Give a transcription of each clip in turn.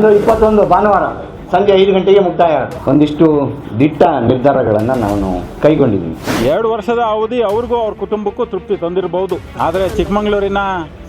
ಒಂದು ಇಪ್ಪತ್ತೊಂದು ಭಾನುವಾರ ಸಂಜೆ ಐದು ಗಂಟೆಗೆ ಮುಕ್ತಾಯ. ಒಂದಿಷ್ಟು ದಿಟ್ಟ ನಿರ್ಧಾರಗಳನ್ನು ನಾನು ಕೈಗೊಂಡಿದ್ದೀನಿ. ಎರಡು ವರ್ಷದ ಅವಧಿ ಅವ್ರಿಗೂ ಅವ್ರ ಕುಟುಂಬಕ್ಕೂ ತೃಪ್ತಿ ತಂದಿರಬಹುದು ಆದರೆ ಚಿಕ್ಕಮಗಳೂರಿನ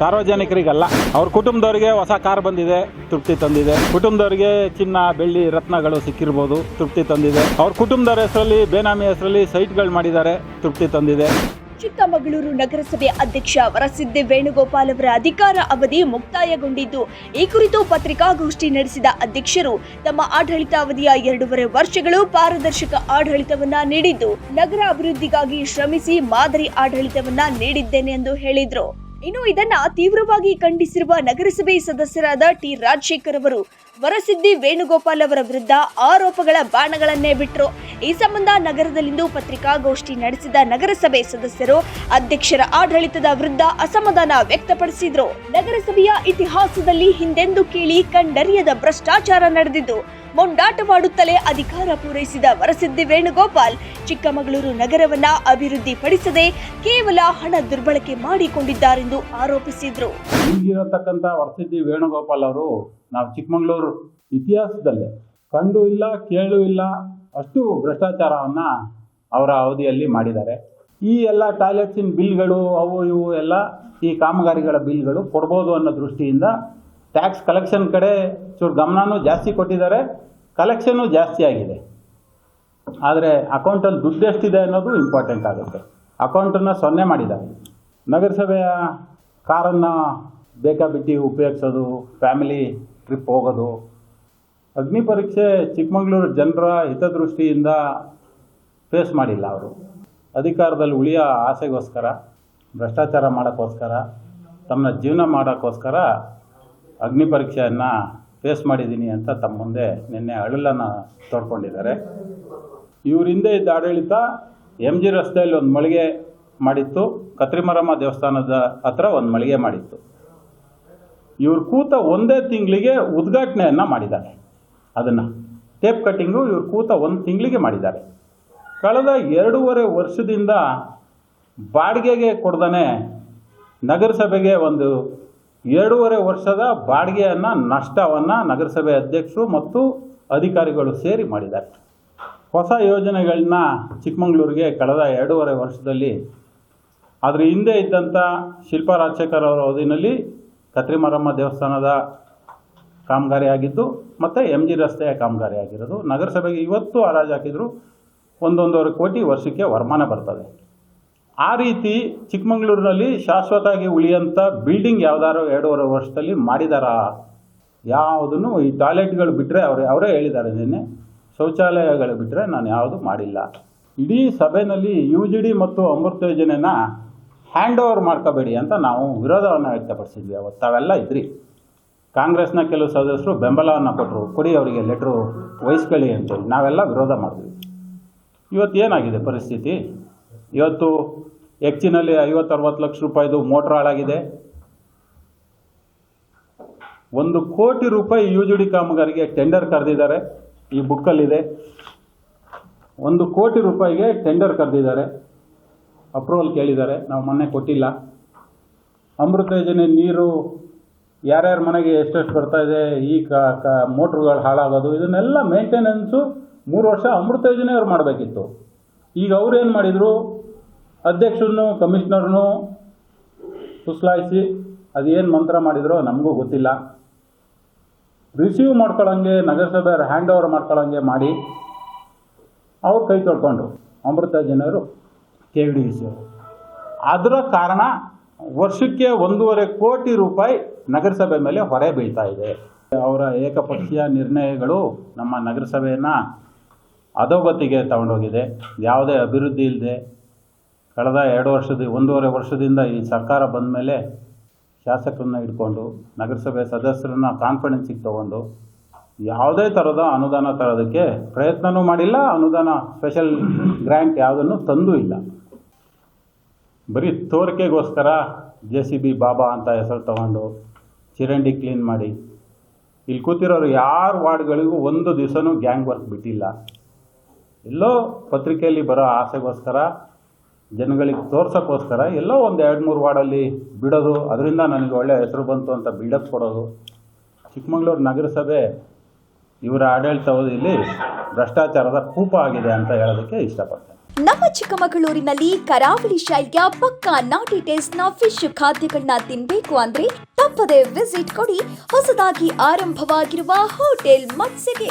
ಸಾರ್ವಜನಿಕರಿಗಲ್ಲ. ಅವ್ರ ಕುಟುಂಬದವರಿಗೆ ಹೊಸ ಕಾರ್ ಬಂದಿದೆ, ತೃಪ್ತಿ ತಂದಿದೆ. ಕುಟುಂಬದವರಿಗೆ ಚಿನ್ನ, ಬೆಳ್ಳಿ, ರತ್ನಗಳು ಸಿಕ್ಕಿರ್ಬೋದು, ತೃಪ್ತಿ ತಂದಿದೆ. ಅವ್ರ ಕುಟುಂಬದವರ ಹೆಸರಲ್ಲಿ, ಬೇನಾಮಿ ಹೆಸರಲ್ಲಿ ಸೈಟ್ಗಳು ಮಾಡಿದ್ದಾರೆ, ತೃಪ್ತಿ ತಂದಿದೆ. ಚಿಕ್ಕಮಗಳೂರು ನಗರಸಭೆ ಅಧ್ಯಕ್ಷ ವರಸಿದ್ದೆ ವೇಣುಗೋಪಾಲ್ ಅವರ ಅಧಿಕಾರ ಅವಧಿ ಮುಕ್ತಾಯಗೊಂಡಿದ್ದು, ಈ ಕುರಿತು ಪತ್ರಿಕಾಗೋಷ್ಠಿ ನಡೆಸಿದ ಅಧ್ಯಕ್ಷರು ತಮ್ಮ ಆಡಳಿತಾವಧಿಯ ಎರಡೂವರೆ ವರ್ಷಗಳು ಪಾರದರ್ಶಕ ಆಡಳಿತವನ್ನ ನೀಡಿದ್ದು, ನಗರ ಅಭಿವೃದ್ಧಿಗಾಗಿ ಶ್ರಮಿಸಿ ಮಾದರಿ ಆಡಳಿತವನ್ನ ನೀಡಿದ್ದೇನೆ ಎಂದು ಹೇಳಿದ್ರು. ಇನ್ನು ಇದನ್ನ ತೀವ್ರವಾಗಿ ಖಂಡಿಸಿರುವ ನಗರಸಭೆ ಸದಸ್ಯರಾದ ಟಿ ರಾಜಶೇಖರ್ ಅವರು, ವರಸಿದ್ದಿ ವೇಣುಗೋಪಾಲ್ ಅವರ ವಿರುದ್ಧ ಆರೋಪಗಳ ಬಾಣಗಳನ್ನೇ ಬಿಟ್ಟರು ಈ ಸಂಬಂಧ ನಗರದಲ್ಲಿಂದು ಪತ್ರಿಕಾಗೋಷ್ಠಿ ನಡೆಸಿದ ನಗರಸಭೆ ಸದಸ್ಯರು ಅಧ್ಯಕ್ಷರ ಆಡಳಿತದ ವಿರುದ್ಧ ಅಸಮಾಧಾನ ವ್ಯಕ್ತಪಡಿಸಿದ್ರು. ನಗರಸಭೆಯ ಇತಿಹಾಸದಲ್ಲಿ ಹಿಂದೆಂದೂ ಕೇಳಿ ಕಂಡರಿಯದ ಭ್ರಷ್ಟಾಚಾರ ನಡೆದಿದ್ದು ಮೊಂಡಾಟವಾಡುತ್ತಲೇ ಅಧಿಕಾರ ಪೂರೈಸಿದ ವರಸಿದ್ದಿ ವೇಣುಗೋಪಾಲ್ ಚಿಕ್ಕಮಗಳೂರು ನಗರವನ್ನ ಅಭಿವೃದ್ಧಿಪಡಿಸದೆ ಕೇವಲ ಹಣ ದುರ್ಬಳಕೆ ಮಾಡಿಕೊಂಡಿದ್ದಾರೆಂದು ಆರೋಪಿಸಿದ್ರು. ಈಗಿರತಕ್ಕಂಥ ವರಸಿದ್ದಿ ವೇಣುಗೋಪಾಲ್ ಅವರು ನಾವು ಚಿಕ್ಕಮಗಳೂರು ಇತಿಹಾಸದಲ್ಲೇ ಕಂಡು ಇಲ್ಲ, ಕೇಳು ಇಲ್ಲ ಅಷ್ಟು ಭ್ರಷ್ಟಾಚಾರವನ್ನ ಅವರ ಅವಧಿಯಲ್ಲಿ ಮಾಡಿದ್ದಾರೆ. ಈ ಎಲ್ಲ ಟಾಯ್ಲೆಟ್ಸಿನ ಬಿಲ್ಗಳು ಅವು ಇವು ಎಲ್ಲ ಈ ಕಾಮಗಾರಿಗಳ ಬಿಲ್ಗಳು ಕೊಡ್ಬೋದು ಅನ್ನೋ ದೃಷ್ಟಿಯಿಂದ ಟ್ಯಾಕ್ಸ್ ಕಲೆಕ್ಷನ್ ಕಡೆ ಚೂರು ಗಮನನೂ ಜಾಸ್ತಿ ಕೊಟ್ಟಿದ್ದಾರೆ. ಕಲೆಕ್ಷನ್ನು ಜಾಸ್ತಿ ಆಗಿದೆ. ಆದರೆ ಅಕೌಂಟಲ್ಲಿ ದುಡ್ಡು ಎಷ್ಟಿದೆ ಅನ್ನೋದು ಇಂಪಾರ್ಟೆಂಟ್ ಆಗುತ್ತೆ. ಅಕೌಂಟನ್ನು ಸೊನ್ನೆ ಮಾಡಿದ್ದಾರೆ. ನಗರಸಭೆಯ ಕಾರನ್ನು ಬೇಕಾಬಿಟ್ಟಿ ಉಪಯೋಗಿಸೋದು ಫ್ಯಾಮಿಲಿ ಟ್ರಿಪ್ ಹೋಗೋದು. ಅಗ್ನಿ ಪರೀಕ್ಷೆ ಚಿಕ್ಕಮಗಳೂರು ಜನರ ಹಿತದೃಷ್ಟಿಯಿಂದ ಫೇಸ್ ಮಾಡಿಲ್ಲ ಅವರು. ಅಧಿಕಾರದಲ್ಲಿ ಉಳಿಯೋ ಆಸೆಗೋಸ್ಕರ, ಭ್ರಷ್ಟಾಚಾರ ಮಾಡೋಕ್ಕೋಸ್ಕರ ತಮ್ಮ ಜೀವನ ಮಾಡೋಕ್ಕೋಸ್ಕರ ಅಗ್ನಿ ಪರೀಕ್ಷೆಯನ್ನು ಫೇಸ್ ಮಾಡಿದ್ದೀನಿ ಅಂತ ತಮ್ಮ ಮುಂದೆ ನಿನ್ನೆ ಅಳಲನ್ನು ತೋಡ್ಕೊಂಡಿದ್ದಾರೆ. ಇವ್ರ ಹಿಂದೆ ಇದ್ದ ಆಡಳಿತ ಎಂ ಜಿ ರಸ್ತೆಯಲ್ಲಿ ಒಂದು ಮಳಿಗೆ ಮಾಡಿತ್ತು. ಕತ್ರಿಮರಮ್ಮ ದೇವಸ್ಥಾನದ ಹತ್ರ ಒಂದು ಮಳಿಗೆ ಮಾಡಿತ್ತು. ಇವ್ರು ಕೂತ ಒಂದೇ ತಿಂಗಳಿಗೆ ಉದ್ಘಾಟನೆಯನ್ನು ಮಾಡಿದ್ದಾರೆ. ಅದನ್ನು ಟೇಪ್ ಕಟ್ಟಿಂಗು ಇವ್ರು ಕೂತ ಒಂದು ತಿಂಗಳಿಗೆ ಮಾಡಿದ್ದಾರೆ. ಕಳೆದ ಎರಡೂವರೆ ವರ್ಷದಿಂದ ಬಾಡಿಗೆಗೆ ಕೊಡ್ದಾನೆ ನಗರಸಭೆಗೆ ಒಂದು ಎರಡೂವರೆ ವರ್ಷದ ಬಾಡಿಗೆಯನ್ನು, ನಷ್ಟವನ್ನು ನಗರಸಭೆ ಅಧ್ಯಕ್ಷರು ಮತ್ತು ಅಧಿಕಾರಿಗಳು ಸೇರಿ ಮಾಡಿದ್ದಾರೆ. ಹೊಸ ಯೋಜನೆಗಳನ್ನ ಚಿಕ್ಕಮಗಳೂರಿಗೆ ಕಳೆದ ಎರಡೂವರೆ ವರ್ಷದಲ್ಲಿ ಅದರ ಹಿಂದೆ ಇದ್ದಂಥ ಶಿಲ್ಪಾ ರಾಜಶೇಖರ್ ಅವರ ಅವಧಿನಲ್ಲಿ ಕತ್ರಿಮಾರಮ್ಮ ದೇವಸ್ಥಾನದ ಕಾಮಗಾರಿ ಆಗಿದ್ದು, ಮತ್ತು ಎಂ ಜಿ ರಸ್ತೆಯ ಕಾಮಗಾರಿ ಆಗಿರೋದು. ನಗರಸಭೆಗೆ ಇವತ್ತು ಹರಾಜು ಹಾಕಿದ್ರು ಒಂದೊಂದೂವರೆ ಕೋಟಿ ವರ್ಷಕ್ಕೆ ವರಮಾನ ಬರ್ತದೆ. ಆ ರೀತಿ ಚಿಕ್ಕಮಗಳೂರಿನಲ್ಲಿ ಶಾಶ್ವತವಾಗಿ ಉಳಿಯಂಥ ಬಿಲ್ಡಿಂಗ್ ಯಾವ್ದಾದ್ರು ಎರಡೂವರೆ ವರ್ಷದಲ್ಲಿ ಮಾಡಿದಾರಾ. ಯಾವುದನ್ನು ಈ ಟಾಯ್ಲೆಟ್ಗಳು ಬಿಟ್ಟರೆ ಅವರೇ ಅವರೇ ಹೇಳಿದ್ದಾರೆ ನಿನ್ನೆ. ಶೌಚಾಲಯಗಳು ಬಿಟ್ಟರೆ ನಾನು ಯಾವುದು ಮಾಡಿಲ್ಲ. ಇಡೀ ಸಭೆಯಲ್ಲಿ ಯು ಜಿ ಡಿ ಮತ್ತು ಅಮೃತ ಯೋಜನೆನ ಹ್ಯಾಂಡ್ ಓವರ್ ಮಾಡ್ಕೋಬೇಡಿ ಅಂತ ನಾವು ವಿರೋಧವನ್ನು ವ್ಯಕ್ತಪಡಿಸಿದ್ವಿ ಅವತ್ತು. ತಾವೆಲ್ಲ ಇದ್ರಿ. ಕಾಂಗ್ರೆಸ್ನ ಕೆಲವು ಸದಸ್ಯರು ಬೆಂಬಲವನ್ನು ಕೊಟ್ಟರು ಕೊಡಿ ಅವರಿಗೆ ಲೆಟ್ರು ವಹಿಸ್ಕೊಳ್ಳಿ ಅಂತೇಳಿ ನಾವೆಲ್ಲ ವಿರೋಧ ಮಾಡಿದ್ವಿ. ಇವತ್ತು ಏನಾಗಿದೆ ಪರಿಸ್ಥಿತಿ? ಇವತ್ತು ಎಕ್ಚಿನಲ್ಲಿ ಐವತ್ತು ಅರವತ್ತು ಲಕ್ಷ ರೂಪಾಯಿದು ಮೋಟ್ರ್ ಹಾಳಾಗಿದೆ. ಒಂದು ಕೋಟಿ ರೂಪಾಯಿ ಯು ಜಿ ಡಿ ಕಾಮಗಾರಿಗೆ ಟೆಂಡರ್ ಕರೆದಿದ್ದಾರೆ. ಈ ಬುಕ್ಕಲ್ಲಿದೆ. ಒಂದು ಕೋಟಿ ರೂಪಾಯಿಗೆ ಟೆಂಡರ್ ಕರೆದಿದ್ದಾರೆ. ಅಪ್ರೂವಲ್ ಕೇಳಿದ್ದಾರೆ. ನಾವು ಮೊನ್ನೆ ಕೊಟ್ಟಿಲ್ಲ. ಅಮೃತ ಯೋಜನೆ ನೀರು ಯಾರ್ಯಾರ ಮನೆಗೆ ಎಷ್ಟೆಷ್ಟು ಬರ್ತಾ ಇದೆ, ಈ ಕ ಮೋಟ್ರುಗಳು ಹಾಳಾಗೋದು, ಇದನ್ನೆಲ್ಲ ಮೇಂಟೆನೆನ್ಸು ಮೂರು ವರ್ಷ ಅಮೃತ ಯೋಜನೆಯವ್ರು ಮಾಡಬೇಕಿತ್ತು. ಈಗ ಅವ್ರು ಏನು ಮಾಡಿದರು? ಅಧ್ಯಕ್ಷರನ್ನು, ಕಮಿಷನರ್ನು ಪುಸ್ಲಾಯಿಸಿ ಅದೇನು ಮಂತ್ರ ಮಾಡಿದ್ರೋ ನಮಗೂ ಗೊತ್ತಿಲ್ಲ. ರಿಸೀವ್ ಮಾಡ್ಕೊಳ್ಳೋಂಗೆ ನಗರಸಭೆ ಹ್ಯಾಂಡ್ ಓವರ್ ಮಾಡ್ಕೊಳ್ಳೋಂಗೆ ಮಾಡಿ, ಅವ್ರು ಕೈ ತೊಳ್ಕೊಂಡ್ರು ಅಮೃತ ಜನರು ಕೆ ವಿ ಡಿ ಸಿ ಅದರ ಕಾರಣ, ವರ್ಷಕ್ಕೆ ಒಂದೂವರೆ ಕೋಟಿ ರೂಪಾಯಿ ನಗರಸಭೆ ಮೇಲೆ ಹೊರೆ ಬೀಳ್ತಾ ಇದೆ. ಅವರ ಏಕಪಕ್ಷೀಯ ನಿರ್ಣಯಗಳು ನಮ್ಮ ನಗರಸಭೆಯನ್ನು ಅಧೋಗತಿಗೆ ತಗೊಂಡೋಗಿದೆ. ಯಾವುದೇ ಅಭಿವೃದ್ಧಿ ಇಲ್ಲದೆ ಕಳೆದ ಎರಡು ವರ್ಷದ, ಒಂದೂವರೆ ವರ್ಷದಿಂದ ಈ ಸರ್ಕಾರ ಬಂದ ಮೇಲೆ ಶಾಸಕರನ್ನ ಇಟ್ಕೊಂಡು ನಗರಸಭೆ ಸದಸ್ಯರನ್ನ ಕಾನ್ಫಿಡೆನ್ಸಿಗೆ ತಗೊಂಡು ಯಾವುದೇ ಥರದ ಅನುದಾನ ತರೋದಕ್ಕೆ ಪ್ರಯತ್ನವೂ ಮಾಡಿಲ್ಲ. ಅನುದಾನ ಸ್ಪೆಷಲ್ ಗ್ರ್ಯಾಂಟ್ ಯಾವುದನ್ನು ತಂದೂ ಇಲ್ಲ. ಬರೀ ತೋರಿಕೆಗೋಸ್ಕರ ಜೆ ಸಿ ಬಿ ಬಾಬಾ ಅಂತ ಹೆಸರು ತಗೊಂಡು ಚಿರಂಡಿ ಕ್ಲೀನ್ ಮಾಡಿ. ಇಲ್ಲಿ ಕೂತಿರೋರು ಯಾರು ವಾರ್ಡ್ಗಳಿಗೂ ಒಂದು ದಿವಸನೂ ಗ್ಯಾಂಗ್ ವರ್ಕ್ ಬಿಟ್ಟಿಲ್ಲ. ಎಲ್ಲೋ ಪತ್ರಿಕೆಯಲ್ಲಿ ಬರೋ ಆಸೆಗೋಸ್ಕರ ಜನಗಳಿಗೆ ತೋರ್ಸೋಕ್ಕೋಸ್ಕರ ಎಲ್ಲೋ ಒಂದು ಎರಡು ಮೂರು ವಾರ್ಡಲ್ಲಿ ಬಿಡೋದು, ಅದರಿಂದ ನನಗೆ ಒಳ್ಳೆಯ ಹೆಸರು ಬಂತು ಅಂತ ಬಿಲ್ಡಪ್ ಕೊಡೋದು. ಚಿಕ್ಕಮಗಳೂರು ನಗರಸಭೆ ಇವರ ಆಡಳಿತಾವಧಿಯಲ್ಲಿ ಭ್ರಷ್ಟಾಚಾರದ ಕೂಪ ಆಗಿದೆ ಅಂತ ಹೇಳೋದಕ್ಕೆ ಇಷ್ಟಪಡ್ತೇನೆ. ನಮ್ಮ ಚಿಕ್ಕಮಗಳೂರಿನಲ್ಲಿ ಕರಾವಳಿ ಶೈಲಿಯ ಪಕ್ಕಾ ನಾಟಿ ಟೇಸ್ಟ್ನ ಫಿಶ್ ಖಾದ್ಯಗಳನ್ನ ತಿನ್ಬೇಕು ಅಂದ್ರೆ ತಪ್ಪದೆ ವಿಸಿಟ್ ಕೊಡಿ. ಹೊಸದಾಗಿ ಆರಂಭವಾಗಿರುವ ಹೋಟೆಲ್ ಮತ್ಸ್ಯಗೆ.